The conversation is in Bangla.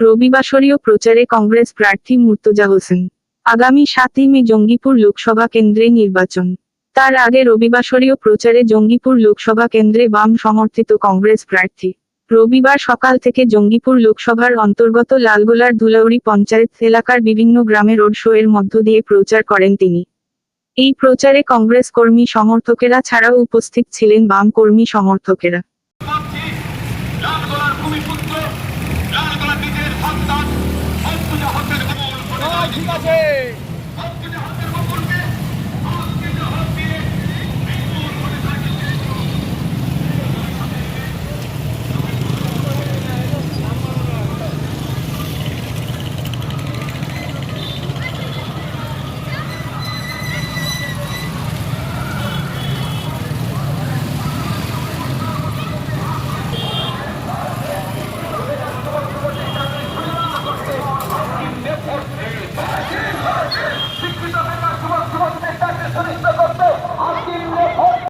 রবিবাসরীয় প্রচারে কংগ্রেস প্রার্থী মুর্তজা হোসেন। আগামী সাতই মে জঙ্গিপুর লোকসভা কেন্দ্রে নির্বাচন। তার আগে রবিবাসরীয় প্রচারে জঙ্গিপুর লোকসভা কেন্দ্রে বাম সমর্থিত কংগ্রেস প্রার্থী। রবিবার সকাল থেকে জঙ্গিপুর লোকসভার অন্তর্গত লালগোলার ধুলাউড়ি পঞ্চায়েত এলাকার বিভিন্ন গ্রামে রোড শো এর মধ্য দিয়ে প্রচার করেন তিনি। এই প্রচারে কংগ্রেস কর্মী সমর্থকেরা ছাড়াও উপস্থিত ছিলেন বাম কর্মী সমর্থকেরা। লালগোলার ভূমিপুত্র ঠিক আছে।